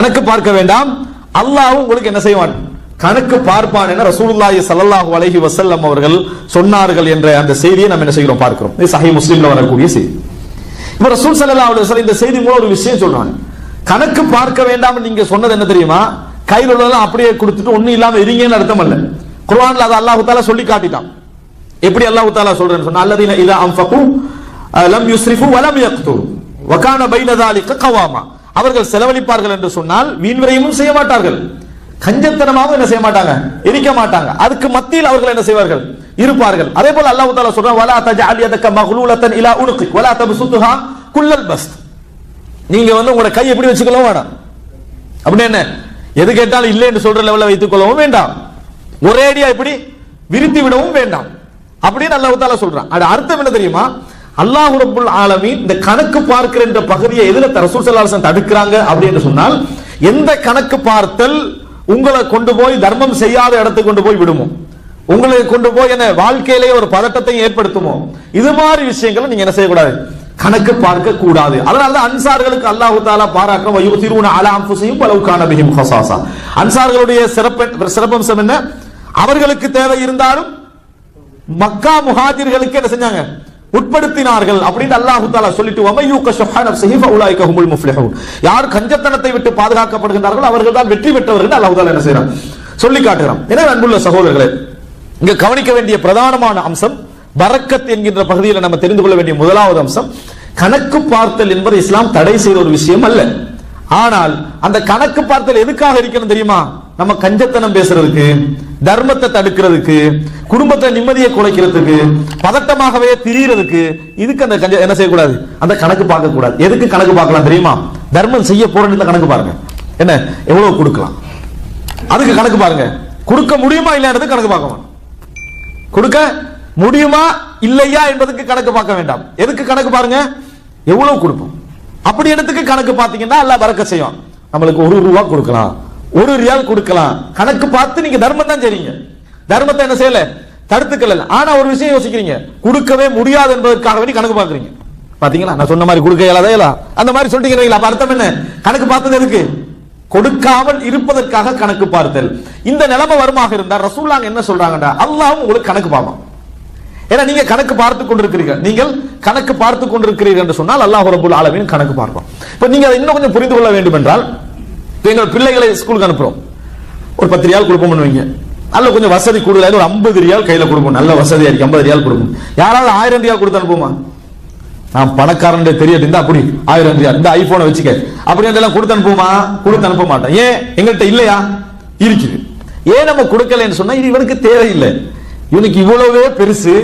கணக்கு பார்க்க வேண்டாம். அல்லாஹ் உங்களுக்கு என்ன செய்வான்? கணக்கு பார்ப்பான் என ரசூலுல்லாஹி சல்லல்லாஹு அலைஹி வசல்லம் அவர்கள் சொன்னார்கள் என்ற அந்த செய்தியை நம்ம என்ன செய்கிறோம்? பார்க்கிறோம். இது சஹி முஸ்லீம்ல வரக்கூடிய செய்தி. இப்ப ரசூல் சல்லல்லாஹு அலைஹி வஸல்லம் இந்த செய்தி மூலம் ஒரு விஷயம் சொல்றாங்க. கணக்கு பார்க்க வேண்டாம் நீங்க சொன்னது என்ன தெரியுமா? கையில் உள்ளதெல்லாம் அப்படியே கொடுத்துட்டு ஒண்ணும் இல்லாம இருங்கன்னு அர்த்தம் அல்ல. குர்ஆன்ல அதை அல்லாஹ் தாலா சொல்லி காட்டிட்டான். எப்படி அல்லாஹ் தாலா சொல்றேன்னு சொன்னா அல்லதீன இதா அன்ஃபகு லம் யுஸ்ரிஃபு வலம் யக்துரு வகான பைன தாலிக கவாமா. அவர்கள் செலவழிப்பார்கள் என்று சொன்னால் வீண் விரையும் செய்ய மாட்டார்கள் கஞ்சத்தனமாகவும் என்ன செய்ய மாட்டாங்க எரிக்க மாட்டாங்க அதுக்கு மத்தியில் அவர்கள் என்ன செய்வார்கள்? இருப்பார்கள். அதே போல அல்லாஹ் தாலா சொல்றான் வலா தஜஅல் யதக மக்லூலத்தன் இலா உனுகி வலா தப்சுத்துஹா குல்லல் பஸ் நீங்க வந்து உங்களோட கை எப்படி வச்சுக்கலாம் வேணாம் அப்படின்னு என்ன? எது கேட்டாலும் இல்லை என்று சொல்ற லெவலில் வைத்துக் கொள்ளவும் வேண்டாம். ஒரேடியா இப்படி விரித்து விடவும் வேண்டாம். அப்படின்னு அல்லாஹ் தாலா சொல்றான். அது அர்த்தம் என்ன தெரியுமா? அல்லாஹ் ரபுல் ஆலமீன் இந்த கணக்கு பார்க்கிற இந்த பகுதியை எதுல ரசூல் சல்லாசன் தடுக்கிறாங்க அப்படின்னு சொன்னால் எந்த கணக்கு பார்த்தல் உங்களை கொண்டு போய் தர்மம் செய்யாத இடத்துக்கு கொண்டு போய் விடுமோ? உங்களை கொண்டு போய் என்ன வாழ்க்கையிலேயே ஒரு பதட்டத்தை ஏற்படுத்துமோ? இது மாதிரி விஷயங்களை நீங்க என்ன செய்யக்கூடாது? கணக்கு பார்க்க கூடாது. அதனால தான் அன்சார்களுக்கு அல்லாஹு தாலா பாராக்கம் வயுத்திருவுன அலா அலாம் புசையும் பலவுக்கான மிகும் ஹசாசா அன்சார்களுடைய சிறப்பு சிறப்பம்சம் என்ன? அவர்களுக்கு தேவை இருந்தாலும் மக்கா முஹாஜிர்களுக்கு என்ன செஞ்சாங்க? உட்படுத்தினார்கள் அப்படின்னு அல்லாஹு தாலா சொல்லிட்டு வமையூக்க ஷுஹா சஹிஃப உலாய்க்க ஹுமுல் முஃப்லிஹூன். யார் கஞ்சத்தனத்தை விட்டு பாதுகாக்கப்படுகின்றார்களோ அவர்கள் தான் வெற்றி பெற்றவர்கள் அல்லாஹு தாலா என்ன செய்யறான் சொல்லி காட்டுகிறான். எனவே அன்புள்ள சகோதரர்களே இங்க கவனிக்க வேண்டிய பிரதானமான அம்சம் பரக்கத் என்கின்ற பகுதியில் நம்ம தெரிந்து கொள்ள வேண்டிய முதலாவது அம்சம் கணக்கு பார்த்தல் என்பது இஸ்லாம் தடை செய்த ஒரு விஷயம் அல்ல. ஆனால் அந்த கணக்கு பார்த்தல் எதுக்காக இருக்கணும் தெரியுமா? நம்ம கஞ்சத்தனம் பேசுறதுக்கு. தர்மத்தை தடுக்கிறதுக்கு குடும்பத்தை நிம்மதியை குலைக்கிறதுக்கு பதட்டமாகவே திரியறதுக்கு இதுக்கு அந்த கஞ்ச என்ன செய்யக்கூடாது? அந்த கணக்கு பார்க்க கூடாது எதுக்கு கணக்கு பார்க்கலாம் தெரியுமா? தர்மம் செய்ய போறேன்னு கணக்கு பாருங்க. என்ன? எவ்வளவு கொடுக்கலாம்? அதுக்கு கணக்கு பாருங்க. கொடுக்க முடியுமா இல்லைன்றது கணக்கு பார்க்கணும். கொடுக்க முடியுமா இல்லையா என்பதுக்கு கணக்கு பார்க்க வேண்டாம். எதுக்கு கணக்கு பாருங்க? எவ்வளவு கொடுப்போம். அப்படி இடத்துக்கு கணக்கு பார்த்தீங்கன்னா எல்லாம் வரக்க செய்யும். நம்மளுக்கு ஒரு ரூபா கொடுக்கலாம். ஒரு ரியால் கொடுக்கலாம். கணக்கு பார்த்து நீங்க தர்மம் தான் செய்றீங்க. தர்மத்தை என்ன செய்யல? தடுத்துக்கல. ஆனா ஒரு விஷயம் யோசிக்கிறீங்க. கொடுக்கவே முடியாது என்பதற்காக வேண்டி கணக்கு பாக்குறீங்க பாத்தீங்களா? நான் சொன்ன மாதிரி கொடுக்க இயலாதே அந்த மாதிரி சொல்லிட்டீங்களா அப்ப அர்த்தம் என்ன? கணக்கு பார்த்தது எதுக்கு? கொடுக்காமல் இருப்பதற்காக கணக்கு பார்த்தல். இந்த நிலைமை வருமாக இருந்தால் ரசூல்லாங்க என்ன சொல்றாங்கடா? அல்லாவும் உங்களுக்கு கணக்கு பார்ப்பான். ஏன்னா நீங்க கணக்கு பார்த்து கொண்டிருக்கிறீர்கள் நீங்கள் கணக்கு பார்த்து கொண்டிருக்கிறீர்கள் என்று சொன்னால் அல்லாஹ் ரபுல் ஆலமீன் கணக்கு பார்ப்பான். இப்ப நீங்க அதை இன்னும் கொஞ்சம் புரிந்து கொள்ள வேண்டும் என்றால் எங்கள் பிள்ளைகளை ஸ்கூலுக்கு அனுப்புறோம். ஒரு பத்து ரியால் கொடுப்போம் பண்ணுவீங்க அல்ல கொஞ்சம் வசதி கூடுதலாக ஒரு ஐம்பது ரியால் கையில் கொடுப்போம். நல்ல வசதியாக இருக்கு ஐம்பது ரியால் கொடுப்போம். யாராவது ஆயிரம் ரியால் கொடுத்து அனுப்புமா நான் பணக்காரன் தெரியட்டு இருந்தா அப்படி ஆயிரம் ரியால். இந்த ஐபோனை வச்சுக்க. அப்படி எல்லாம் கொடுத்து அனுப்புமா கொடுத்து அனுப்ப மாட்டேன். ஏன்? எங்கள்கிட்ட இல்லையா? இருக்குது. ஏன் நம்ம கொடுக்கலன்னு சொன்னா இது இவனுக்கு தேவையில்லை. இவனுக்கு இவ்வளவே பெருசு.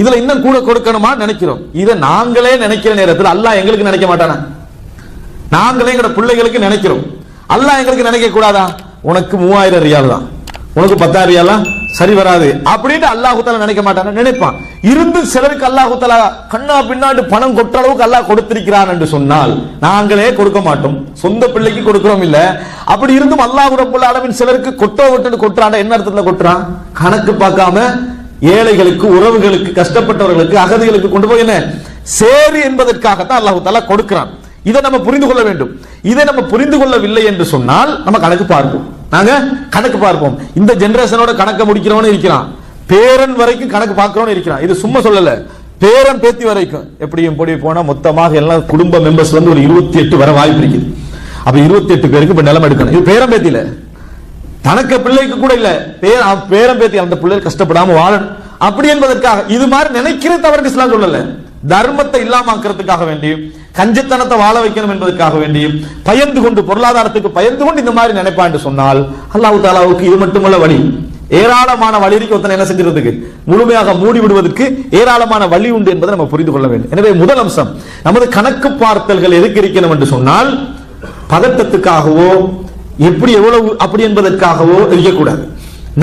இதுல இன்னும் கூட கொடுக்கணுமா நினைக்கிறோம். இதை நாங்களே நினைக்கிற நேரத்தில் அல்ல எங்களுக்கு நினைக்க மாட்டானா? நாங்களே எங்களோட பிள்ளைகளுக்கு நினைக்கிறோம். அல்லாஹ் எங்களுக்கு நினைக்க கூடாதா? உனக்கு மூவாயிரம் ரியால் தான். உனக்கு பத்தாயிரம் ரியாலா சரி வராது. அப்படின்ட்டு அல்லாஹு தாலா நினைக்க மாட்டான நினைப்பான். இருந்து சிலருக்கு அல்லாஹு தாலா கண்ணா பின்னாடி பணம் கொட்ட அளவுக்கு அல்லாஹ் கொடுத்திருக்கிறான் என்று சொன்னால் நாங்களே கொடுக்க மாட்டோம். சொந்த பிள்ளைக்கு கொடுக்கிறோம் இல்ல. அப்படி இருந்தும் அல்லாஹ் ரப்புல் ஆலமீன் சிலருக்கு கொட்ட விட்டு கொட்டுறான். என்ன அர்த்தத்துல கொட்டுறான்? கணக்கு பார்க்காம ஏழைகளுக்கு உறவுகளுக்கு கஷ்டப்பட்டவர்களுக்கு அகதிகளுக்கு கொண்டு போய் என்ன? சேரு என்பதற்காகத்தான் அல்லாஹு தாலா கொடுக்கிறான். இதை நம்ம புரிந்து கொள்ள வேண்டும். இதை நம்ம புரிந்து கொள்ளவில்லை என்று சொன்னால் நம்ம கணக்கு பார்ப்போம். நாங்க கணக்கு பார்ப்போம். இந்த ஜெனரேஷனோட கணக்க முடிக்கிறவனு இருக்கிறான். பேரன் வரைக்கும் கணக்கு பார்க்கிறவனு இருக்கிறான். இது சும்மா சொல்லல. பேரன் பேத்தி வரைக்கும். எப்படியும் போடி போனா மொத்தமாக எல்லாம் குடும்ப மெம்பர்ஸ் வந்து ஒரு இருபத்தி எட்டு வர வாய்ப்பு இருக்குது. அப்ப இருபத்தி எட்டு பேருக்கு இப்ப நிலம் எடுக்கணும். இது பேரன் பேத்தியில தனக்கு பிள்ளைக்கு கூட இல்ல. பேர் அவன் பேரன் பேத்தி அந்த பிள்ளை கஷ்டப்படாம வாழணும். அப்படி என்பதற்காக இது மாதிரி நினைக்கிறது தவறு இஸ்லாம் சொல்லல. தர்மத்தை இல்லாமக்கிறதுக்காக வேண்டி கஞ்சத்தனத்தை வாழ வைக்கணும் என்பதற்காக வேண்டி பயந்து கொண்டு பொருளாதாரத்துக்கு பயந்து கொண்டு இந்த மாதிரி நினைப்பான்னு சொன்னால் அல்லாஹு தாலாவுக்கு இது மட்டுமல்ல வழி. ஏராளமான வழி இருக்கு ஒருத்தனை என்ன செஞ்சிருக்கிறதுக்கு முழுமையாக மூடி விடுவதற்கு ஏராளமான வழி உண்டு என்பதை நம்ம புரிந்து கொள்ள வேண்டும். எனவே முதல் அம்சம் நமது கணக்கு பார்த்தல்கள் எதுக்கு இருக்கணும் என்று சொன்னால் பதட்டத்துக்காகவோ எப்படி எவ்வளவு அப்படி என்பதற்காகவோ இருக்கக்கூடாது.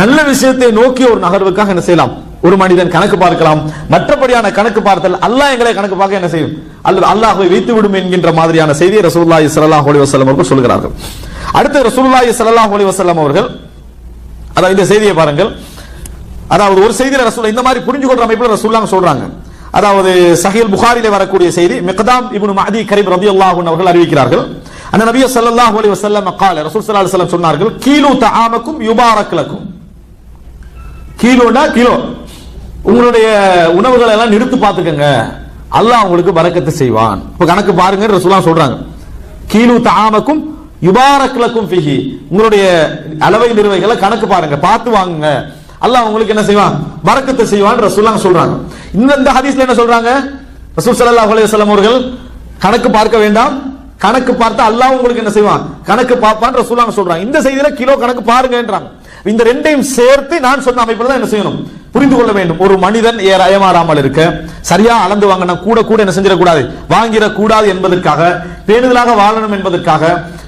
நல்ல விஷயத்தை நோக்கி ஒரு நகர்வுக்காக என்ன செய்யலாம்? ஒரு மனிதன் கணக்கு பார்க்கலாம். மற்றபடியான கணக்கு பார்த்தல் அல்லாஹ் எங்களை கணக்கு பார்க்க என்ன செய்யும்? அல்லது அல்லாஹை வைத்து விடும் என்கின்ற மாதிரியான செய்தியை ரசூல்லாஹி சல்லாஹ் ஹோலி வசலம் அவர்கள் சொல்கிறார்கள். அடுத்து ரசூல்லாஹி சல்லாஹ் அலி வசலம் அவர்கள் அதாவது இந்த செய்தியை பாருங்கள். அதாவது ஒரு செய்தியில் ரசூல் இந்த மாதிரி புரிஞ்சு கொள்ற அமைப்பில் ரசூல்லாங்க சொல்றாங்க. அதாவது சஹில் புகாரிலே வரக்கூடிய செய்தி மிக்தாம் இப்னு மஹதி கரீப் ரபி அல்லாஹூன் அவர்கள் அறிவிக்கிறார்கள். அந்த நபிய சல்லாஹூ அலி வசல்லம் கால ரசூல் சல்லா சொன்னார்கள் கீழு தாமக்கும் யுபாரக்லக்கும் கீழோனா கிலோ? உங்களுடைய உணவுகளை எல்லாம் நிறுத்து பார்த்துக்கங்க. அல்லாஹ் உங்களுக்கு பரக்கத்து செய்வான். இப்ப கணக்கு பாருங்க ரசூலா சொல்றாங்க. கீழு தாமக்கும் யுபாரக்லக்கும் ஃபிஹி. உங்களுடைய அளவை நிறுவைகளை கணக்கு பாருங்க பார்த்து வாங்குங்க. அல்லாஹ் உங்களுக்கு என்ன செய்வான்? பரக்கத்து செய்வான் ரசூலா சொல்றாங்க. இந்த இந்த ஹதீஸ்ல என்ன சொல்றாங்க? ரசூல் சல்லாஹ் அலையம் அவர்கள் கணக்கு பார்க்க வேண்டாம். கணக்கு பார்த்தா அல்லாஹ் உங்களுக்கு என்ன செய்வான்? கணக்கு பார்ப்பான் ரசூலா சொல்றாங்க. இந்த செய்தியில கிலோ கணக்கு பாருங்கன்றாங்க. இந்த ரெண்டையும் சேர்த்து நான் சொன்ன அமைப்பில் தான் என்ன செய்யணும்? புரிந்து கொள்ள வேண்டும். ஒரு மனிதன் ஏற அயமாறாமல் இருக்க சரியா அளந்து வாங்கினா கூட கூட என்ன செஞ்சிடக்கூடாது? வாங்கிடக் கூடாது என்பதற்காக பேணுதலாக வாழணும் என்பதற்காக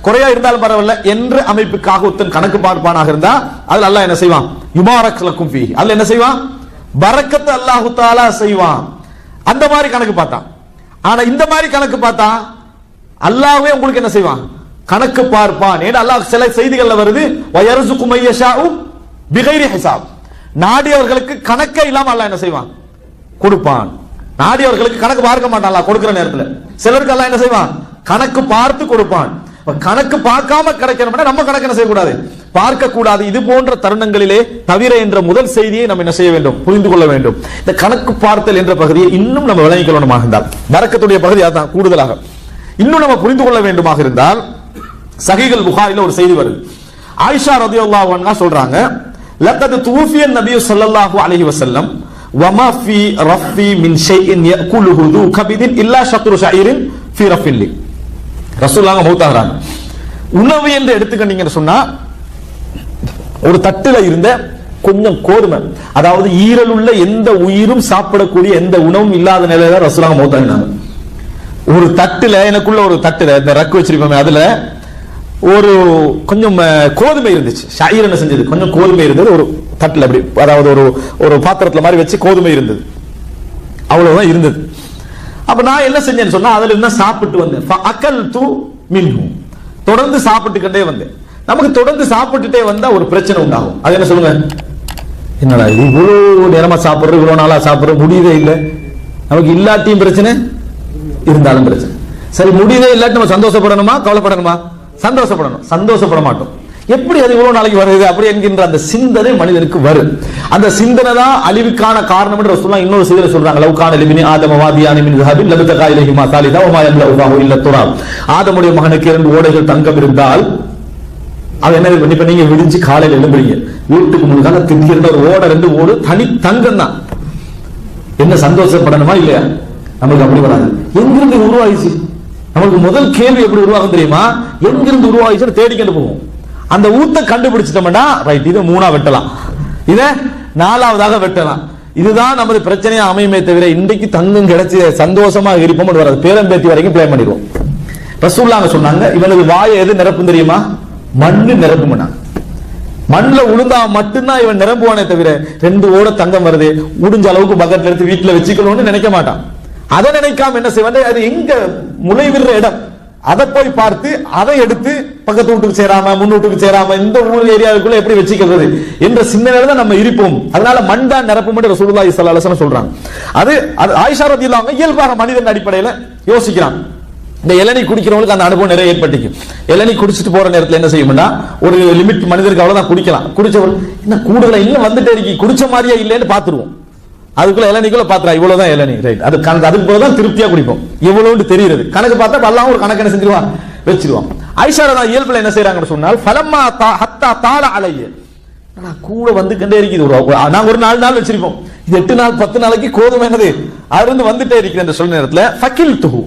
குறையா இருந்தாலும் பரவாயில்ல என்ற அமைப்புக்காக ஒருத்தன் கணக்கு பார்ப்பானாக இருந்தா அதுல அல்லாஹ் என்ன செய்வான்? யுபாரக்லக்கும் ஃபீ அதுல என்ன செய்வான்? பரக்கத்து அல்லாஹு தாலா செய்வான். அந்த மாதிரி கணக்கு பார்த்தான். ஆனா இந்த மாதிரி கணக்கு பார்த்தா அல்லாஹ்வே உங்களுக்கு என்ன செய்வான்? கணக்கு பார்ப்பான். ஏன்னா அல்லாஹ் சில செய்திகள்ல வருது வயர்சுக்கு குமையஷாவும் பிகைரி ஹிசாப். நாடியவர்களுக்கு கணக்கே இல்லாம அல்லாஹ் என்ன செய்வான்? கொடுப்பான். நாடியவர்களுக்கு கணக்கு பார்க்க மாட்டான் கொடுக்கிற நேரத்துல. சிலருக்கு எல்லாம் என்ன செய்வான்? கணக்கு பார்த்து கொடுப்பான். கணக்கு பார்க்காம கிடைக்கணும்னா நம்ம கணக்கு என்ன செய்யக்கூடாது? பார்க்க கூடாது இது போன்ற தருணங்களிலே தவிர என்ற முதல் செய்தியை நம்ம என்ன செய்ய வேண்டும்? புரிந்து கொள்ள வேண்டும். இந்த கணக்கு பார்த்தல் என்ற பகுதியை இன்னும் நம்ம விளங்கிக் கொள்ளணுமாக இருந்தால் பரக்கத்துடைய பகுதி அதான் கூடுதலாக. இன்னும் நம்ம புரிந்து கொள்ள வேண்டுமாக இருந்தால் சகிகள் புகாரில ஒரு செய்தி வருது. ஆயிஷா ரதியுல்லா சொல்றாங்க لقد توفي النبي صلى الله عليه وسلم وما في رفي من شيء يأكله ذو كبد إلا شطر شعير في رف لي ரசூலாங்க மௌத்தாகிறாங்க. உணவு என்று எடுத்துக்கிட்டீங்கன்னு சொன்னா ஒரு தட்டுல இருந்த கொஞ்சம் கோதுமை அதாவது ஈரல் உள்ள எந்த உயிரும் சாப்பிடக்கூடிய எந்த உணவும் இல்லாத நிலையில ரசூலாங்க மௌத்தாங்கினாங்க ஒரு தட்டுல எனக்குள்ள ஒரு தட்டுல இந்த ரக்கு வச்சிருப்போமே அதுல ஒரு கொஞ்சம் கோதுமை இருந்துச்சு. ஷாயிர் என்ன செஞ்சது? கொஞ்சம் கோதுமை இருந்தது. ஒரு தட்டில் அப்படி அதாவது ஒரு ஒரு பாத்திரத்தில் மாதிரி வச்சு கோதுமை இருந்தது. அவ்வளவுதான் இருந்தது. அப்ப நான் என்ன செஞ்சேன்னு சொன்னா அதுல இருந்தா சாப்பிட்டு வந்தேன். அக்கல் தூ மின்ஹும் தொடர்ந்து சாப்பிட்டுக்கிட்டே வந்தேன். நமக்கு தொடர்ந்து சாப்பிட்டுட்டே வந்தா ஒரு பிரச்சனை உண்டாகும். அது என்ன சொல்லுங்க? என்னடா இது? இவ்வளவு நேரமா சாப்பிடுறோம் இவ்வளவு நாளா சாப்பிடுறோம் முடியவே இல்லை. நமக்கு இல்லாட்டியும் பிரச்சனை இருந்தாலும் பிரச்சனை. சரி முடியவே இல்லாட்டி நம்ம சந்தோஷப்படணுமா? கவலைப்படணுமா? சந்தோஷப்படணும். சந்தோஷப்பட மாட்டோம் எப்படி அது இவ்வளவு நாளைக்கு வருது அப்படி என்கின்ற அந்த சிந்தனை மனிதனுக்கு வரும். அந்த சிந்தனை தான் அழிவுக்கான காரணம் என்று சொல்லலாம் இன்னொரு சிலர் சொல்றாங்க. லவ்கான லிபினி ஆதமவாதியான மின் ஹபில் லபித காயிலஹிமா சாலி தவமாயம் லவ்வாஹு இல்ல துறா ஆதமுடைய மகனுக்கு இரண்டு ஓடைகள் தங்கம் இருந்தால் அது என்ன பண்ணி நீங்க விடிஞ்சு காலையில் எழும்புறீங்க. வீட்டுக்கு முன்னால திடீர்னு ஒரு ஓட ரெண்டு ஓடு தனி தங்கம் தான். என்ன சந்தோஷப்படணுமா இல்லையா? நம்மளுக்கு அப்படி வராது. எங்கிருந்து உருவாயிச்சு? நமக்கு முதல் கேள்வி எப்படி உருவாகும் தெரியுமா? எங்கிருந்து உருவாயிச்சுன்னு தேடிக்கிட்டு போவோம் அந்த ஊத்தை கண்டுபிடிச்சிட்டோம்னா ரைட் இதை மூணா வெட்டலாம். இத நாலாவதாக வெட்டலாம். இதுதான் நமது பிரச்சனையா அமையுமே தவிர இன்றைக்கு தங்கம் கிடைச்சி சந்தோஷமா இருப்போம் வராது. பேரம்பேத்தி வரைக்கும் பிளே பண்ணிடுவோம். ரசூல்லாங்க சொன்னாங்க இவனது வாயை எது நிரப்பும் தெரியுமா? மண்ணு நிரப்பும் மண்ணுல உளுந்தா மட்டும்தான் இவன் நிரம்புவானே தவிர ரெண்டு ஓட தங்கம் வருது. முடிஞ்ச அளவுக்கு பக்கத்துல எடுத்து வீட்டுல வச்சுக்கணும்னு நினைக்க மாட்டான். அதை நினைக்காம என்ன செய்வாங்க? அது எங்க முளைவிடுற இடம். அதை போய் பார்த்து அதை எடுத்து பக்கத்து வீட்டுக்கு சேராம முன்னூட்டுக்கு சேராம இந்த ஊர் ஏரியாவுக்குள்ள எப்படி வச்சுக்கிறது என்ற சிந்தனையில தான் நம்ம இருப்போம். அதனால மண் தான் நிரப்பும் ரசூலுல்லா ஸல்லல்லாஹு சொல்றாங்க. அது அது ஆயிஷா ரதியல்லாஹு இல்லாம இயல்பாக மனிதன் அடிப்படையில யோசிக்கிறான். இந்த இளநி குடிக்கிறவங்களுக்கு அந்த அனுபவம் நிறைய ஏற்பட்டுக்கு இளநீ குடிச்சிட்டு போற நேரத்தில் என்ன செய்யும்னா ஒரு லிமிட் மனிதருக்கு அவ்வளவுதான் குடிக்கலாம். குடிச்சவள் என்ன கூடுதலா இன்னும் வந்துட்டே இருக்கி குடிச்ச மாதிரியே இல்லைன்னு பாத்துருவோம் அதுக்குள்ள இளநிக்குள்ள பாத்துறா இவ்வளவுதான் இளநீ. ரைட் அது கணக்கு அதுக்கு போலதான் திருப்தியா குடிப்போம். இவ்வளவுன்னு தெரியுது கணக்கு பார்த்தா பல்லாம் ஒரு கணக்கு என்ன செஞ்சிருவான்? வச்சிருவான். ஐஷா தான் இயல்புல என்ன செய்யறாங்கன்னு சொன்னால் ஃபலம்மா தா ஹத்தா தாள அலைய. ஆனா கூட வந்துகிட்டே இருக்குது ஒரு நாங்க ஒரு நாலு நாள் வச்சிருப்போம். இது எட்டு நாள் பத்து நாளைக்கு கோதுமை என்னது? அருந்து வந்துட்டே இருக்கிற அந்த சொல்ல நேரத்துல ஃபக்கில் துஹு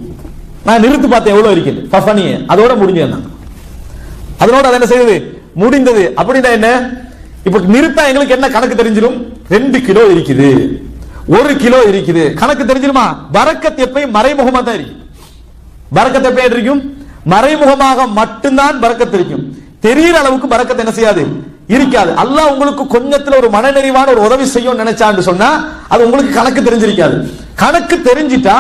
நான் நிறுத்து பார்த்தேன் எவ்வளவு இருக்குது? ஃபஃபனியே அதோட முடிஞ்சேன் நான். அதனோட அது என்ன செய்யுது முடிந்தது. அப்படின்னா என்ன? இப்ப நிறுத்தா எங்களுக்கு என்ன கணக்கு தெரிஞ்சிடும்? ரெண்டு கிலோ இருக்குது. ஒரு கிலோ இருக்குது. கணக்கு தெரிஞ்சிருமா? பரக்கத் எப்பயும் மறைமுகமா தான் இருக்கு பரக்கத் எப்ப இருக்கும் மறைமுகமாக மட்டும்தான் பரக்கத் இருக்கும் தெரியிற அளவுக்கு பரக்கத் என்ன செய்யாது? இருக்காது. அல்லாஹ் உங்களுக்கு கொஞ்சத்துல ஒரு மனநிறைவான ஒரு உதவி செய்யும் நினைச்சான்னு சொன்னா அது உங்களுக்கு கணக்கு தெரிஞ்சிருக்காது. கணக்கு தெரிஞ்சிட்டா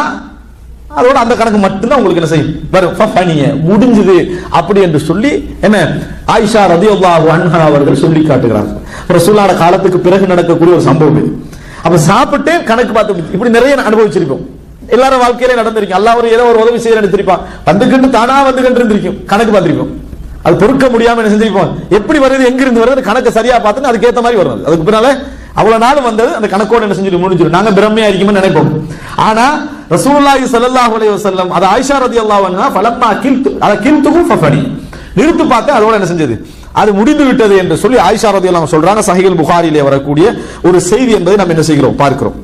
அதோட அந்த கணக்கு மட்டும்தான் உங்களுக்கு என்ன செய்யும்? வரும். பணிய முடிஞ்சது. அப்படி என்று சொல்லி என்ன? ஆயிஷா ரதியுல்லாஹு அன்ஹா அவர்கள் சொல்லி காட்டுகிறார்கள். ரசூலான காலத்துக்கு பிறகு நடக்கக்கூடிய ஒரு சம்பவம் இது. அப்ப சாப்பிட்டு கணக்கு பார்த்து இப்படி நிறைய அனுபவிச்சிருப்போம். எல்லாரும் வாழ்க்கையில நடந்திருக்கும். அல்லா ஒரு ஏதோ ஒரு உதவி செய்ய எடுத்திருப்பான் வந்துகிட்டு தானா வந்துகிட்டு இருந்திருக்கும். கணக்கு பார்த்திருப்போம். அது பொறுக்க முடியாம என்ன செஞ்சிருப்போம். எப்படி வருது எங்க இருந்து வருது கணக்கு சரியா பார்த்து அதுக்கேத்த மாதிரி வரும் அதுக்கு பின்னால அவ்வளவு நாள் வந்தது அந்த கணக்கோட என்ன செஞ்சுட்டு முடிஞ்சிடும் நாங்க பிரம்மையா இருக்கும்னு நினைப்போம். ஆனா ரசூலுல்லாஹி ஸல்லல்லாஹு அலைஹி வஸல்லம் அது ஆயிஷா ரலியல்லாஹு அன்ஹா ஃபலம்மா கில்து அத கில்துஹு ஃபஃபனி நிறுத்து பார்த்து அதோட என்ன செஞ்சது? அது முடிந்து விட்டது என்று சொல்லி ஆயிஷா ரலியல்லாஹு சொல்றாங்க. சஹிகள் புகாரிலே வரக்கூடிய ஒரு செய்தி என்பதை நாம் என்ன செய்கிறோம்? பார்க்கிறோம்.